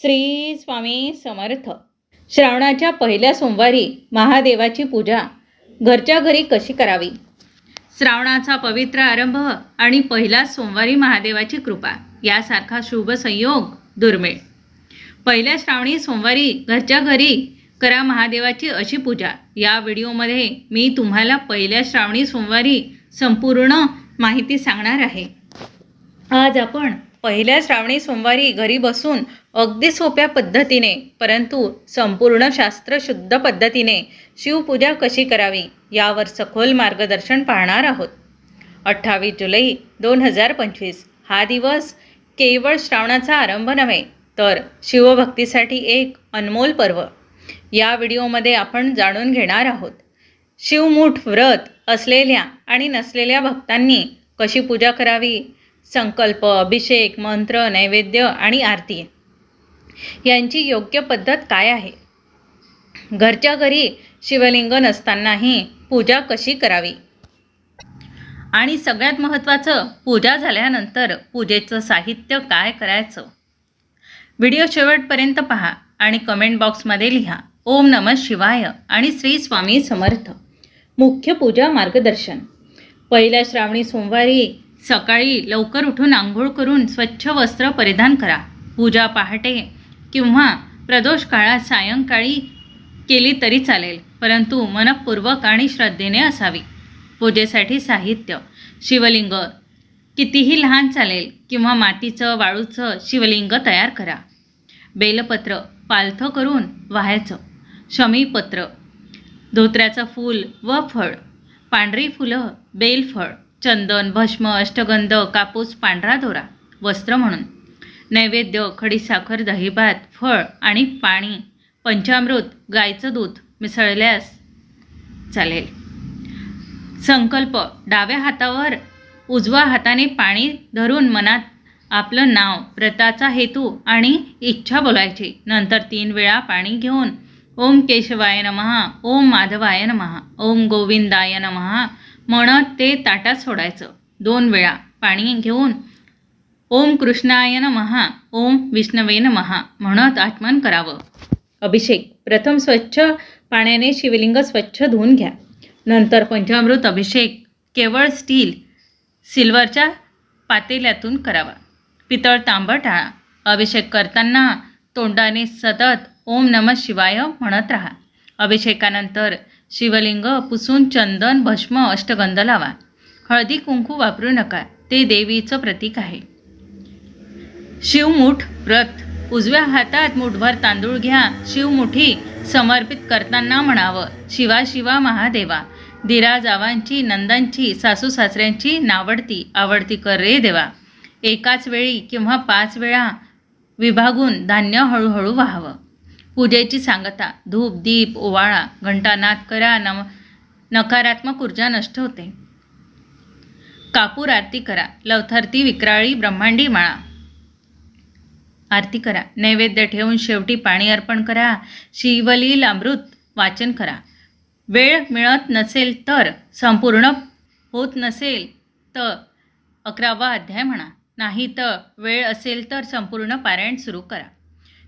श्री स्वामी समर्थ. श्रावणाच्या पहिल्या सोमवारी महादेवाची पूजा घरच्या घरी कशी करावी? श्रावणाचा पवित्र आरंभ आणि पहिला सोमवारी महादेवाची कृपा यासारखा शुभ संयोग दुर्मिळ. पहिल्या श्रावणी सोमवारी घरच्या घरी करा महादेवाची अशी पूजा. या व्हिडिओमध्ये मी तुम्हाला पहिल्या श्रावणी सोमवारी संपूर्ण माहिती सांगणार आहे. आज आपण पहिल्या श्रावणी सोमवारी घरी बसून अगदी सोप्या पद्धतीने परंतु संपूर्ण शास्त्रशुद्ध पद्धतीने शिवपूजा कशी करावी यावर सखोल मार्गदर्शन पाहणार आहोत. अठ्ठावीस जुलै दोन हजार पंचवीस हा दिवस केवळ श्रावणाचा आरंभ नव्हे तर शिवभक्तीसाठी एक अनमोल पर्व. या व्हिडिओमध्ये आपण जाणून घेणार आहोत. शिवमूठ व्रत असलेल्या आणि नसलेल्या भक्तांनी कशी पूजा करावी संकल्प अभिषेक मंत्र नैवेद्य आणि आरती. यांची योग्य पद्धत काय आहे? घरच्या घरी शिवलिंग नसतानाही पूजा कशी करावी? आणि सगळ्यात महत्त्वाचं पूजा झाल्यानंतर पूजेचं साहित्य काय करायचं? व्हिडिओ शेवटपर्यंत पहा आणि कमेंट बॉक्समध्ये लिहा. ओम नम शिवाय आणि श्री स्वामी समर्थ. मुख्य पूजा मार्गदर्शन. पहिल्या श्रावणी सोमवारी सकाळी लवकर उठून आंघोळ करून स्वच्छ वस्त्र परिधान करा. पूजा पहाटे किंवा प्रदोष काळात सायंकाळी केली तरी चालेल परंतु मनपूर्वक आणि श्रद्धेने असावी. पूजेसाठी साहित्य शिवलिंग कितीही लहान चालेल किंवा मातीचं वाळूचं शिवलिंग तयार करा. बेलपत्र पालथं करून व्हायचं. शमीपत्र धोत्र्याचं फूल व फळ पांढरी फुलं बेलफळ चंदन भस्म अष्टगंध कापूस पांढरा दोरा वस्त्र म्हणून. नैवेद्य खडीसाखर दहीभात फळ आणि पाणी पंचामृत गायचं दूध मिसळल्यास चालेल. संकल्प डाव्या हातावर उजव्या हाताने पाणी धरून मनात आपलं नाव व्रताचा हेतू आणि इच्छा बोलायची. नंतर तीन वेळा पाणी घेऊन ओम केशवाय नमहा ओम माधवाय नमहा ओम गोविंदाय नमहा म्हणत ते ताटात सोडायचं. दोन वेळा पाणी घेऊन ओम कृष्णाय महा ओम विष्णवे महा म्हणत आत्मन करावं. अभिषेक प्रथम स्वच्छ पाण्याने शिवलिंग स्वच्छ धुवून घ्या. नंतर पंचामृत अभिषेक केवळ स्टील सिल्वरच्या पातेल्यातून करावा. पितळ तांबं टाळा अभिषेक करताना तोंडाने सतत ओम नम शिवाय म्हणत राहा. अभिषेकानंतर शिवलिंग पुसून चंदन भस्म अष्टगंध लावा. हळदी कुंकू वापरू नका. ते देवीचं प्रतीक आहे. शिवमुठ व्रत उजव्या हातात मुठभर तांदूळ घ्या. शिवमुठी समर्पित करताना म्हणावं. शिवा शिवा महादेवा. दिरा जावांची नंदांची सासू सासऱ्यांची नावडती आवडती कर रे देवा. एकाच वेळी किंवा पाच वेळा विभागून धान्य हळूहळू व्हावं. पूजेची सांगता धूप दीप ओवाळा घंटानाद करा नम नकारात्मक ऊर्जा नष्ट होते. कापूर आरती करा लवथरती विक्राळी ब्रह्मांडी माळा. आरती करा नैवेद्य ठेवून शेवटी पाणी अर्पण करा शिवलील अमृत वाचन करा. वेळ मिळत नसेल तर संपूर्ण होत नसेल तर अकरावा अध्याय म्हणा. नाही तर वेळ असेल तर संपूर्ण पारायण सुरू करा.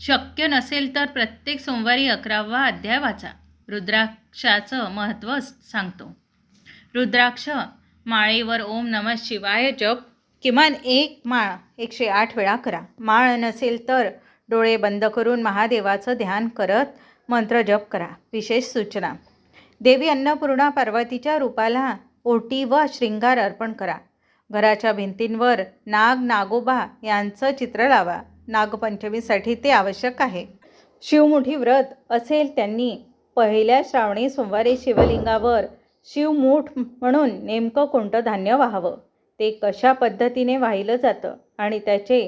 शक्य नसेल तर प्रत्येक सोमवारी अकरावा अध्याय वाचा. रुद्राक्षाचं महत्त्व सांगतो. रुद्राक्ष माळेवर ओम नमः शिवाय जप किमान एक माळ एकशे आठ वेळा करा. माळ नसेल तर डोळे बंद करून महादेवाचं ध्यान करत मंत्र जप करा. विशेष सूचना. देवी अन्नपूर्णा पार्वतीच्या रूपाला ओटी व शृंगार अर्पण करा. घराच्या भिंतींवर नाग नागोबा यांचं चित्र लावा. नागपंचमीसाठी ते आवश्यक आहे. शिवमुठी व्रत असेल त्यांनी पहिल्या श्रावणी सोमवारी शिवलिंगावर शिवमूठ म्हणून नेमकं कोणतं धान्य व्हावं? ते कशा पद्धतीने वाहिलं जातं? आणि त्याचे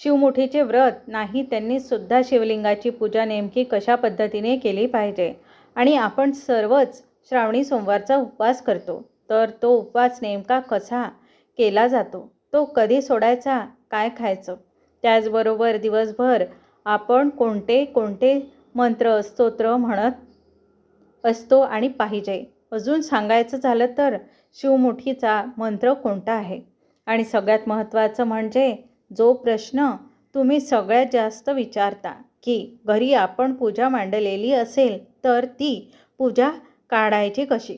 शिवमुठीचे व्रत नाही त्यांनी सुद्धा शिवलिंगाची पूजा नेमकी कशा पद्धतीने केली पाहिजे? आणि आपण सर्वच श्रावणी सोमवारचा उपवास करतो तर तो उपवास नेमका कसा केला जातो? तो कधी सोडायचा? काय खायचं? त्याचबरोबर दिवसभर आपण कोणते कोणते मंत्र स्तोत्र म्हणत असतो आणि पाहिजे. अजून सांगायचं झालं तर शिवमुठीचा मंत्र कोणता आहे? आणि सगळ्यात महत्त्वाचं म्हणजे जो प्रश्न तुम्ही सगळ्यात जास्त विचारता की घरी आपण पूजा मांडलेली असेल तर ती पूजा काढायची कशी?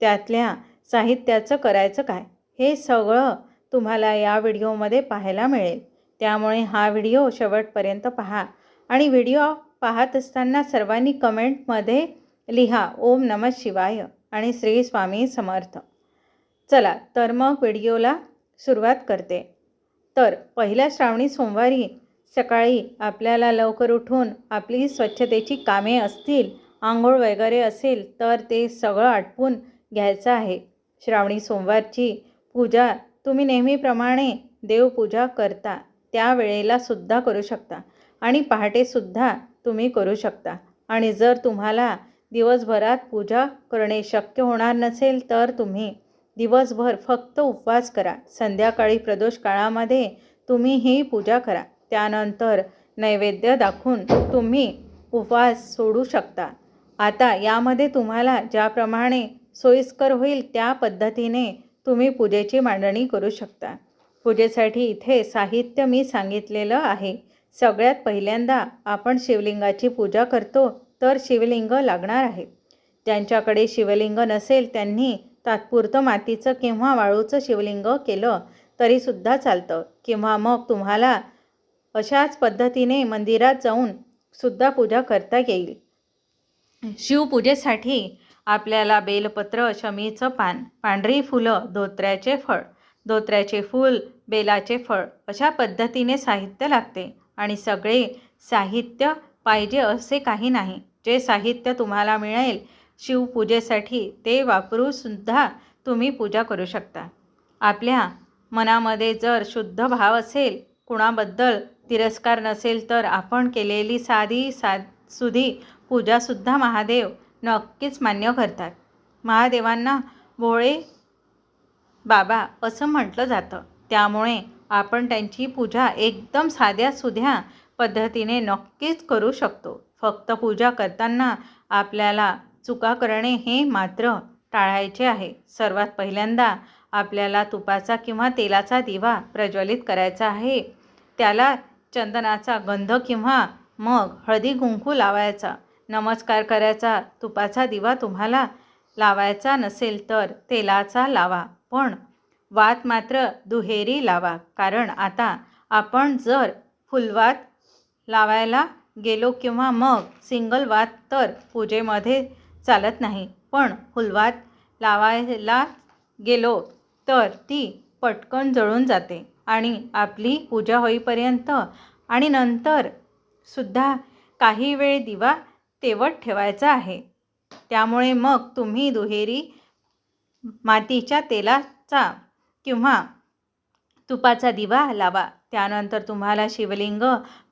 त्यातल्या साहित्याचं करायचं काय? हे सगळं तुम्हाला या व्हिडिओमध्ये पाहायला मिळेल. त्यामुळे हा व्हिडिओ शेवटपर्यंत पहा. आणि व्हिडिओ पाहत असताना सर्वांनी कमेंटमध्ये लिहा ओम नमः शिवाय आणि श्री स्वामी समर्थ चला तर मग व्हिडिओला सुरुवात करते. तर पहिल्या श्रावणी सोमवारी सकाळी आपल्याला लवकर उठून आपली स्वच्छतेची कामे असतील आंघोळ वगैरे असेल तर ते सगळं आटपून घ्यायचं आहे. श्रावणी सोमवारची पूजा तुम्ही नेहमीप्रमाणे देवपूजा करता. त्या वेळेला सुद्धा करू शकता. आणि पहाटेसुद्धा तुम्ही करू शकता. आणि जर तुम्हाला दिवसभरात पूजा करणे शक्य होणार नसेल तर तुम्ही दिवसभर फक्त उपवास करा. संध्याकाळी प्रदोष काळामध्ये तुम्ही ही पूजा करा. त्यानंतर नैवेद्य दाखवून तुम्ही उपवास सोडू शकता. आता यामध्ये तुम्हाला ज्याप्रमाणे सोयीस्कर होईल त्या पद्धतीने तुम्ही पूजेची मांडणी करू शकता. पूजेसाठी इथे साहित्य मी सांगितलेलं आहे. सगळ्यात पहिल्यांदा आपण शिवलिंगाची पूजा करतो तर शिवलिंग लागणार आहे. ज्यांच्याकडे शिवलिंग नसेल त्यांनी तात्पुरतं मातीचं किंवा वाळूचं शिवलिंग केलं तरीसुद्धा चालतं. किंवा मग तुम्हाला अशाच पद्धतीने मंदिरात जाऊन सुद्धा पूजा करता येईल. शिवपूजेसाठी आपल्याला बेलपत्र शमीचं पान पांढरी फुलं धोत्र्याचे फळ धोत्र्याचे फूल बेलाचे फळ अशा पद्धतीने साहित्य लागते. आणि सगळे साहित्य पाहिजे असे काही नाही. जे साहित्य तुम्हाला मिळेल शिवपूजेसाठी ते वापरूसुद्धा तुम्ही पूजा करू शकता. आपल्या मनामध्ये जर शुद्ध भाव असेल कुणाबद्दल तिरस्कार नसेल तर आपण केलेली साधी सा सुधी पूजासुद्धा महादेव नक्कीच मान्य करतात. महादेवांना भोळे बाबा असं म्हटलं जातं. त्यामुळे आपण त्यांची पूजा एकदम साध्या सुध्या पद्धतीने नक्कीच करू शकतो. फक्त पूजा करताना आपल्याला चुका करणे हे मात्र टाळायचे आहे. सर्वात पहिल्यांदा आपल्याला तुपाचा किंवा तेलाचा दिवा प्रज्वलित करायचा आहे. त्याला चंदनाचा गंध किंवा मग हळदी कुंकू लावायचा. नमस्कार करायचा तुपाचा दिवा तुम्हाला लावायचा नसेल तर तेलाचा लावा. पण वात मात्र दुहेरी लावा कारण आता आपण जर फुलवात लावायला गेलो किंवा मग सिंगल वात तर पूजेमध्ये चालत नाही. पण फुलवात लावायला गेलो तर ती पटकन जळून जाते आणि आपली पूजा होईपर्यंत आणि नंतर सुद्धा काही वेळ दिवा तेवत ठेवायचा आहे. त्यामुळे मग तुम्ही दुहेरी मातीच्या तेलाचा किंवा तुपाचा दिवा लावा. त्यानंतर तुम्हाला शिवलिंग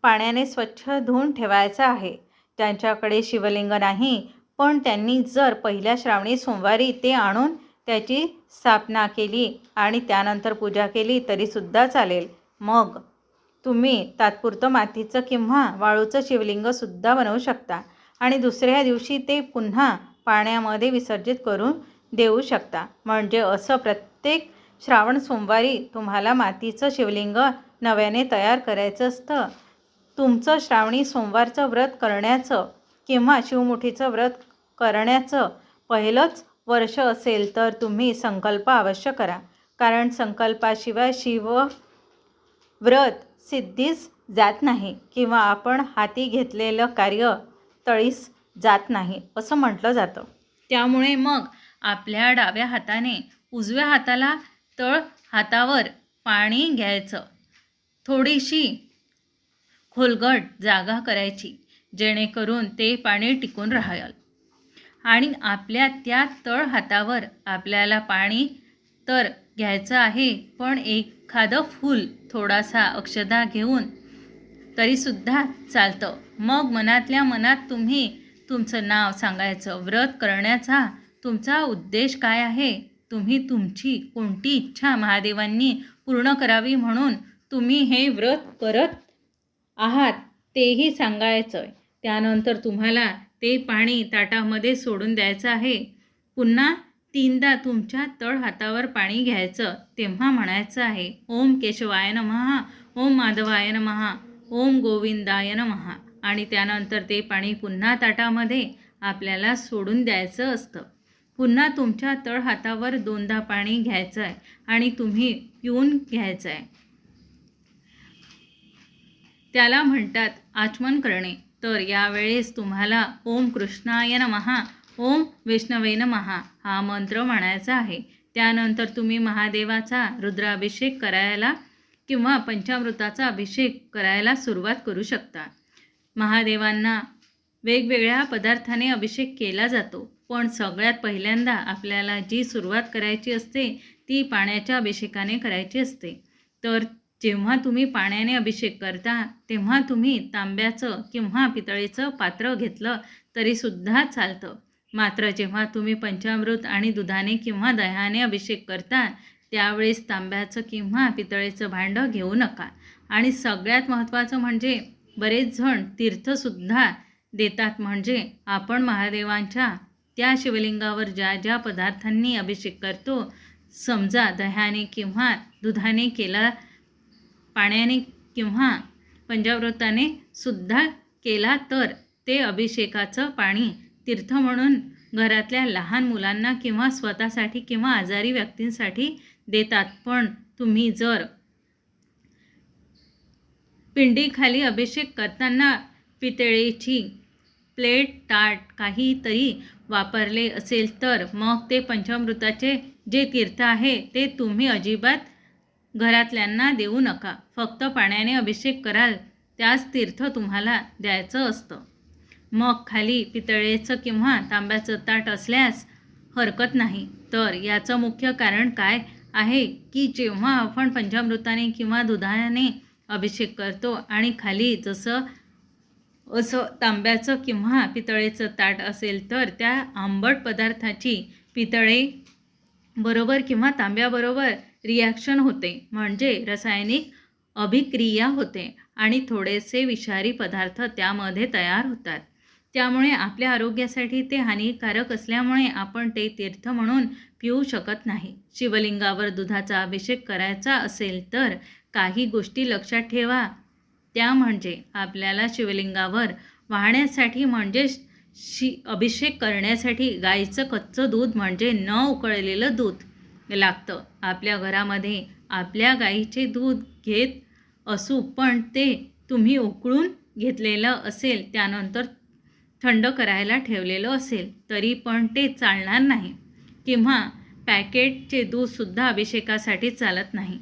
पाण्याने स्वच्छ धुवून ठेवायचं आहे. त्यांच्याकडे शिवलिंग नाही पण त्यांनी जर पहिल्या श्रावणी सोमवारी ते आणून त्याची स्थापना केली आणि त्यानंतर पूजा केली तरीसुद्धा चालेल. मग तुम्ही तात्पुरतं मातीचं किंवा वाळूचं शिवलिंगसुद्धा बनवू शकता. आणि दुसऱ्या दिवशी ते पुन्हा पाण्यामध्ये विसर्जित करून देऊ शकता. म्हणजे असं प्रत्येक श्रावण सोमवारी तुम्हाला मातीचं शिवलिंग नव्याने तयार करायचं असतं. तुमचं श्रावणी सोमवारचं व्रत करण्याचं किंवा शिवमुठीचं व्रत करण्याचं पहिलंच वर्ष असेल तर तुम्ही संकल्प अवश्य करा. कारण संकल्पाशिवाय शिव व्रत सिद्धीस जात नाही किंवा आपण हाती घेतलेलं कार्य तळीस जात नाही असं म्हटलं जातं. त्यामुळे मग आपल्या डाव्या हाताने उजव्या हाताला तळ हातावर पाणी घ्यायचं. थोडीशी खोलगट जागा करायची जेणेकरून ते पाणी टिकून राहाल. आणि आपल्या त्या तळ हातावर आपल्याला पाणी तर घ्यायचं आहे पण एखादं फूल थोडासा अक्षदा घेऊन तरीसुद्धा चालतं. मग मनातल्या मनात तुम्ही तुमचं नाव सांगायचं व्रत करण्याचा तुमचा उद्देश काय आहे? तुम्ही तुमची कोणती इच्छा महादेवांनी पूर्ण करावी म्हणून तुम्ही हे व्रत करत आहात तेही सांगायचं आहे त्यानंतर तुम्हाला ते पाणी ताटामध्ये सोडून द्यायचं आहे. पुन्हा तीनदा तुमच्या तळ हातावर पाणी घ्यायचं तेव्हा म्हणायचं आहे ओम केशवाय महा ओम माधवाय महा ओम गोविंदाय महा आणि त्यानंतर ते पाणी पुन्हा ताटामध्ये आपल्याला सोडून द्यायचं असतं. पुन्हा तुमच्या तळहातावर दोनदा पाणी घ्यायचं आहे आणि तुम्ही पिऊन घ्यायचं आहे त्याला म्हणतात आचमन करणे. तर यावेळेस तुम्हाला ओम कृष्णाय नमहा ओम विष्णवे नमहा हा मंत्र म्हणायचा आहे. त्यानंतर तुम्ही महादेवाचा रुद्राभिषेक करायला किंवा पंचामृताचा अभिषेक करायला सुरुवात करू शकता. महादेवांना वेगवेगळ्या पदार्थाने अभिषेक केला जातो. पण सगळ्यात पहिल्यांदा आपल्याला जी सुरुवात करायची असते ती पाण्याच्या अभिषेकाने करायची असते. तर जेव्हा तुम्ही पाण्याने अभिषेक करता तेव्हा तुम्ही तांब्याचं किंवा पितळेचं पात्र घेतलं तरीसुद्धा चालतं. मात्र जेव्हा तुम्ही पंचामृत आणि दुधाने किंवा दह्याने अभिषेक करता त्यावेळेस तांब्याचं किंवा पितळेचं भांडं घेऊ नका. आणि सगळ्यात महत्त्वाचं म्हणजे बरेच जण तीर्थसुद्धा देतात. म्हणजे आपण महादेवांच्या त्या शिवलिंगावर ज्या ज्या पदार्थांनी अभिषेक करतो समजा दह्याने किंवा दुधाने केला पाण्याने किंवा पंजावृताने सुद्धा केला तर ते अभिषेकाचं पाणी तीर्थ म्हणून घरातल्या लहान मुलांना किंवा स्वतःसाठी किंवा आजारी व्यक्तींसाठी देतात. पण तुम्ही जर पिंडीखाली अभिषेक करताना पितळेची प्लेट ताट काहीतरी वापरले असेल तर मग ते पंचामृताचे जे तीर्थ आहे ते तुम्ही अजिबात घरातल्यांना देऊ नका. फक्त पाण्याने अभिषेक कराल त्याच तीर्थ तुम्हाला द्यायचं असतं. मग खाली पितळेचं किंवा तांब्याचं ताट असल्यास हरकत नाही. तर याचं मुख्य कारण काय आहे की जेव्हा आपण पंचामृताने किंवा दुधाने अभिषेक करतो आणि खाली जसं असं तांब्याचं किंवा पितळेचं ताट असेल तर त्या आंबट पदार्थाची पितळे बरोबर किंवा तांब्याबरोबर रिॲक्शन होते. म्हणजे रासायनिक अभिक्रिया होते आणि थोडेसे विषारी पदार्थ त्यामध्ये तयार होतात. त्यामुळे आपल्या आरोग्यासाठी ते हानिकारक असल्यामुळे आपण ते तीर्थ म्हणून पिऊ शकत नाही. शिवलिंगावर दुधाचा अभिषेक करायचा असेल तर काही गोष्टी लक्षात ठेवा. त्या म्हणजे आपल्याला शिवलिंगावर वाहण्यासाठी म्हणजे शि अभिषेक करण्यासाठी गाईचं कच्चं दूध म्हणजे न उकळलेलं दूध लागतं. आपल्या घरामध्ये आपल्या गाईचे दूध घेत असू पण ते तुम्ही उकळून घेतलेलं असेल त्यानंतर थंड करायला ठेवलेलं असेल तरी पण ते चालणार नाही. किंवा पॅकेटचे दूधसुद्धा अभिषेकासाठी चालत नाही.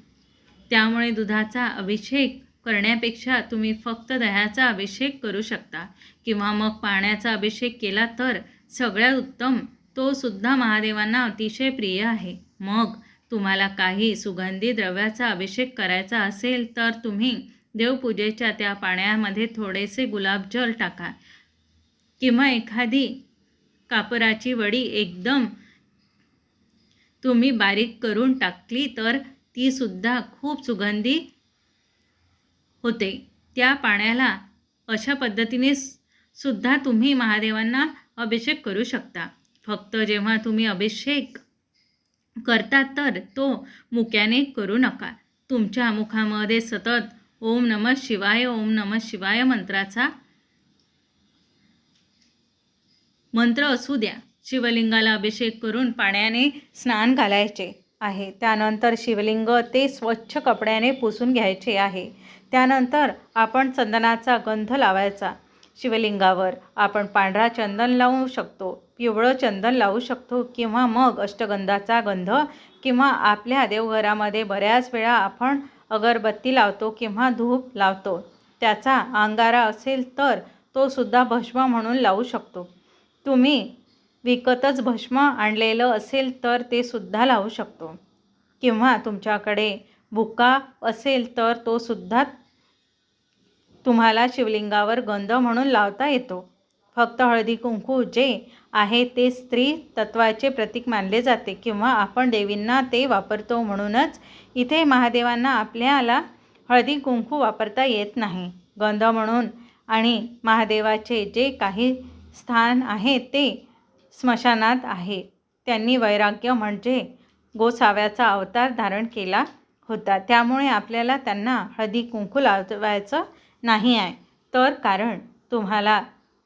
त्यामुळे दुधाचा अभिषेक करण्यापेक्षा तुम्ही फक्त दह्याचा अभिषेक करू शकता. किंवा मग पाण्याचा अभिषेक केला तर सगळ्यात उत्तम. तो सुद्धा महादेवांना अतिशय प्रिय आहे. मग तुम्हाला काही सुगंधी द्रव्याचा अभिषेक करायचा असेल तर तुम्ही देवपूजेच्या त्या पाण्यामध्ये थोडेसे गुलाबजल टाका. किंवा एखादी कापराची वडी एकदम तुम्ही बारीक करून टाकली तर तीसुद्धा खूप सुगंधी होते. त्या पाण्याला अशा पद्धतीने सुद्धा तुम्ही महादेवांना अभिषेक करू शकता. फक्त जेव्हा तुम्ही अभिषेक करता तर तो मुक्याने करू नका. तुमच्या मुखामध्ये सतत ओम नम शिवाय ओम नम शिवाय मंत्राचा मंत्र असू द्या. शिवलिंगाला अभिषेक करून पाण्याने स्नान घालायचे. आहे. त्यानंतर शिवलिंग ते स्वच्छ कपड्याने पुसून घ्यायचे आहे. त्यानंतर आपण चंदनाचा गंध लावायचा. शिवलिंगावर आपण पांढरा चंदन लावू शकतो पिवळं चंदन लावू शकतो किंवा मग अष्टगंधाचा गंध किंवा आपल्या देवघरामध्ये बऱ्याच वेळा आपण अगरबत्ती लावतो किंवा धूप लावतो. त्याचा अंगारा असेल तर तो सुद्धा भस्म म्हणून लावू शकतो. तुम्ही विकतच भस्म आणलेलं असेल तर ते सुद्धा लावू शकतो. किंवा तुमच्याकडे भुका असेल तर तो सुद्धा तुम्हाला शिवलिंगावर गंध म्हणून लावता येतो. फक्त हळदी कुंकू जे आहे ते स्त्री तत्वाचे प्रतीक मानले जाते. किंवा आपण देवींना ते वापरतो म्हणूनच इथे महादेवांना आपल्याला हळदी कुंकू वापरता येत नाही. गंध म्हणून आणि महादेवाचे जे काही स्थान आहे ते स्मशानात आहे. त्यांनी वैराग्य म्हणजे गोसाव्याचा अवतार धारण केला होता. त्यामुळे आपल्याला त्यांना हळदी कुंकू लावायचं नाही आहे. तर कारण तुम्हाला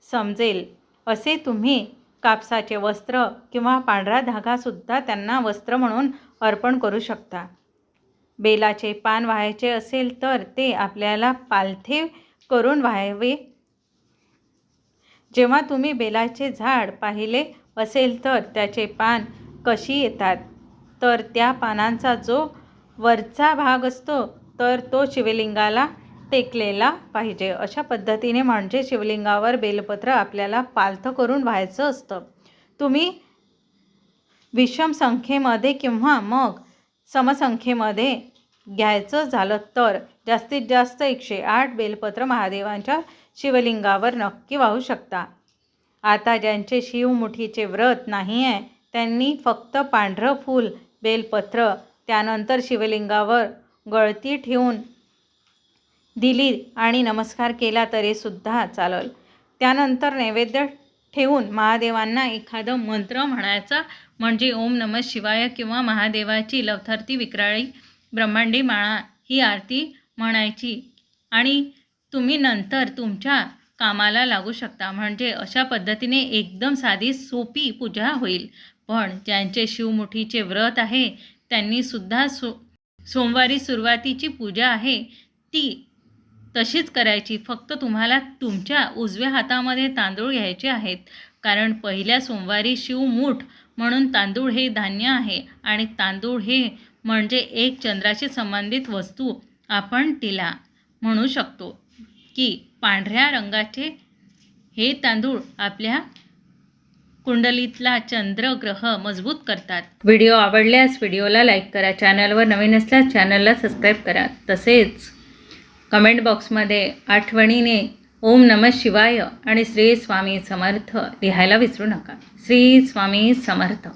समजेल. असे तुम्ही कापसाचे वस्त्र किंवा पांढरा धागासुद्धा त्यांना वस्त्र म्हणून अर्पण करू शकता. बेलाचे पान व्हायचे असेल तर ते आपल्याला पालथे करून व्हायवे जेव्हा तुम्ही बेलाचे झाड पाहिले असेल तर त्याचे पान कशी येतात? तर त्या पानांचा जो वरचा भाग असतो तर तो शिवलिंगाला टेकलेला पाहिजे. अशा पद्धतीने म्हणजे शिवलिंगावर बेलपत्र आपल्याला पालथं करून व्हायचं असतं. तुम्ही विषम संख्येमध्ये किंवा मग समसंख्येमध्ये घ्यायचं झालं तर जास्तीत जास्त एकशे आठ बेलपत्र महादेवांच्या शिवलिंगावर नक्की वाहू शकता. आता ज्यांचे शिवमुठीचे व्रत नाही आहे त्यांनी फक्त पांढरं फूल बेलपत्र त्यानंतर शिवलिंगावर गळती ठेवून दिली आणि नमस्कार केला तरीसुद्धा चालेल. त्यानंतर नैवेद्य ठेवून महादेवांना एखादं मंत्र म्हणायचा म्हणजे ओम नमः शिवाय किंवा महादेवाची लवथरती विक्राळी ब्रह्मांडी माळा ही आरती म्हणायची. आणि तुम्ही नंतर तुमच्या कामाला लागू शकता. म्हणजे अशा पद्धतीने एकदम साधी सोपी पूजा होईल. पण ज्यांचे शिवमुठीचे व्रत आहे त्यांनीसुद्धा सो सोमवारी सुरुवातीची पूजा आहे ती तशीच करायची. फक्त तुम्हाला तुमच्या उजव्या हातामध्ये तांदूळ घ्यायचे आहेत. कारण पहिल्या सोमवारी शिवमूठ म्हणून तांदूळ हे धान्य आहे आणि तांदूळ हे म्हणजे एक चंद्राशी संबंधित वस्तू आपण तिला म्हणू शकतो. की पांढऱ्या रंगाचे हे तांदूळ आपल्या कुंडलीतला चंद्रग्रह मजबूत करतात. व्हिडिओ आवडल्यास व्हिडिओला लाईक करा चॅनलवर नवीन असल्यास चॅनलला सबस्क्राईब करा. तसेच कमेंट बॉक्समध्ये आठवणीने ओम नमः शिवाय आणि श्री स्वामी समर्थ लिहायला विसरू नका. श्री स्वामी समर्थ.